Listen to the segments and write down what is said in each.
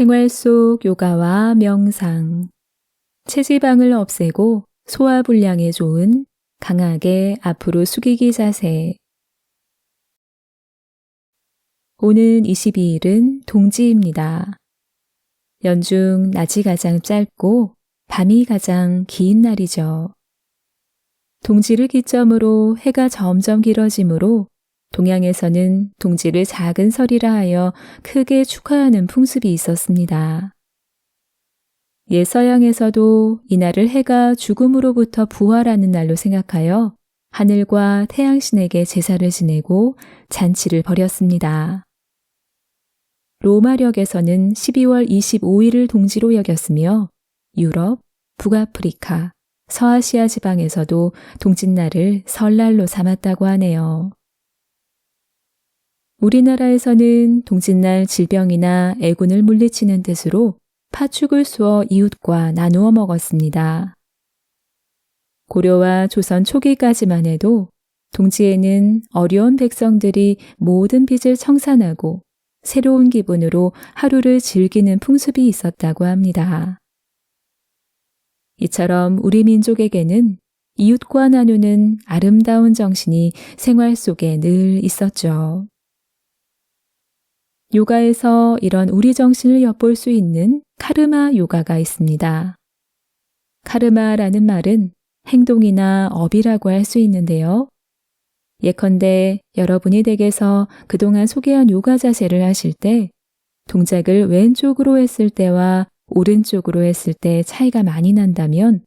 생활 속 요가와 명상, 체지방을 없애고 소화불량에 좋은 강하게 앞으로 숙이기 자세. 오는 22일은 동지입니다. 연중 낮이 가장 짧고 밤이 가장 긴 날이죠. 동지를 기점으로 해가 점점 길어지므로 동양에서는 동지를 작은 설이라 하여 크게 축하하는 풍습이 있었습니다. 예서양에서도 이날을 해가 죽음으로부터 부활하는 날로 생각하여 하늘과 태양신에게 제사를 지내고 잔치를 벌였습니다. 로마력에서는 12월 25일을 동지로 여겼으며 유럽, 북아프리카, 서아시아 지방에서도 동짓날을 설날로 삼았다고 하네요. 우리나라에서는 동짓날 질병이나 애군을 물리치는 뜻으로 파축을 쏘어 이웃과 나누어 먹었습니다. 고려와 조선 초기까지만 해도 동지에는 어려운 백성들이 모든 빚을 청산하고 새로운 기분으로 하루를 즐기는 풍습이 있었다고 합니다. 이처럼 우리 민족에게는 이웃과 나누는 아름다운 정신이 생활 속에 늘 있었죠. 요가에서 이런 우리 정신을 엿볼 수 있는 카르마 요가가 있습니다. 카르마라는 말은 행동이나 업이라고 할 수 있는데요. 예컨대 여러분이 댁에서 그동안 소개한 요가 자세를 하실 때 동작을 왼쪽으로 했을 때와 오른쪽으로 했을 때 차이가 많이 난다면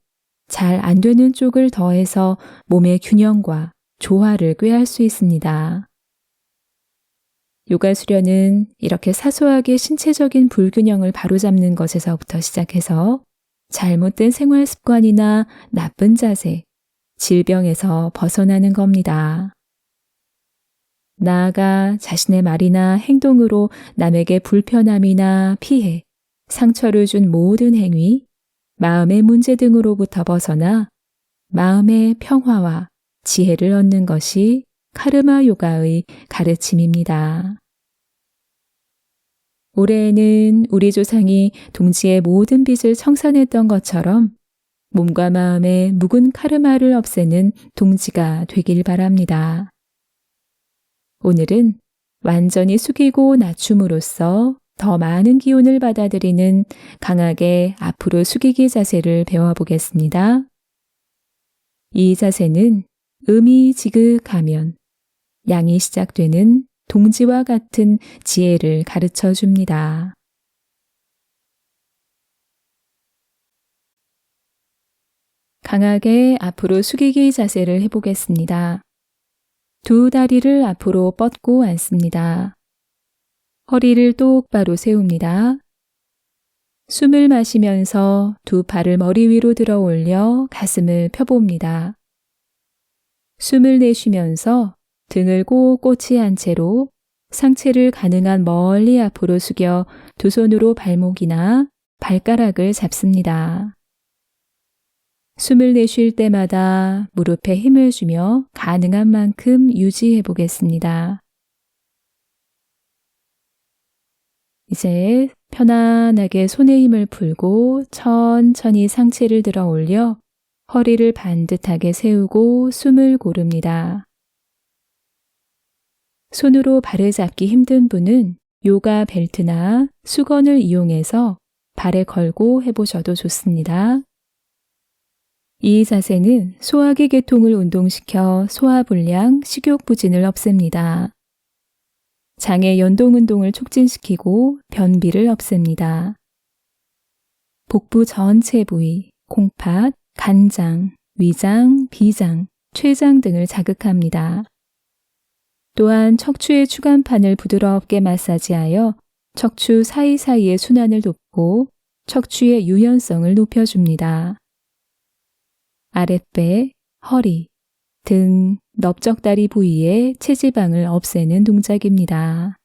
잘 안 되는 쪽을 더해서 몸의 균형과 조화를 꾀할 수 있습니다. 요가 수련은 이렇게 사소하게 신체적인 불균형을 바로잡는 것에서부터 시작해서 잘못된 생활 습관이나 나쁜 자세, 질병에서 벗어나는 겁니다. 나아가 자신의 말이나 행동으로 남에게 불편함이나 피해, 상처를 준 모든 행위, 마음의 문제 등으로부터 벗어나 마음의 평화와 지혜를 얻는 것이 카르마 요가의 가르침입니다. 올해에는 우리 조상이 동지의 모든 빚을 청산했던 것처럼 몸과 마음의 묵은 카르마를 없애는 동지가 되길 바랍니다. 오늘은 완전히 숙이고 낮춤으로써 더 많은 기운을 받아들이는 강하게 앞으로 숙이기 자세를 배워보겠습니다. 이 자세는 음이 지극하면 양이 시작되는 동지와 같은 지혜를 가르쳐 줍니다. 강하게 앞으로 숙이기 자세를 해보겠습니다. 두 다리를 앞으로 뻗고 앉습니다. 허리를 똑바로 세웁니다. 숨을 마시면서 두 팔을 머리 위로 들어 올려 가슴을 펴봅니다. 숨을 내쉬면서 등을 꼭 않은 채로 상체를 가능한 멀리 앞으로 숙여 두 손으로 발목이나 발가락을 잡습니다. 숨을 내쉴 때마다 무릎에 힘을 주며 가능한 만큼 유지해 보겠습니다. 이제 편안하게 손에 힘을 풀고 천천히 상체를 들어 올려 허리를 반듯하게 세우고 숨을 고릅니다. 손으로 발을 잡기 힘든 분은 요가 벨트나 수건을 이용해서 발에 걸고 해보셔도 좋습니다. 이 자세는 소화기 계통을 운동시켜 소화불량, 식욕부진을 없앱니다. 장의 연동 운동을 촉진시키고 변비를 없앱니다. 복부 전체 부위, 콩팥, 간장, 위장, 비장, 췌장 등을 자극합니다. 또한 척추의 추간판을 부드럽게 마사지하여 척추 사이사이의 순환을 돕고 척추의 유연성을 높여줍니다. 아랫배, 허리, 등, 넓적다리 부위의 체지방을 없애는 동작입니다.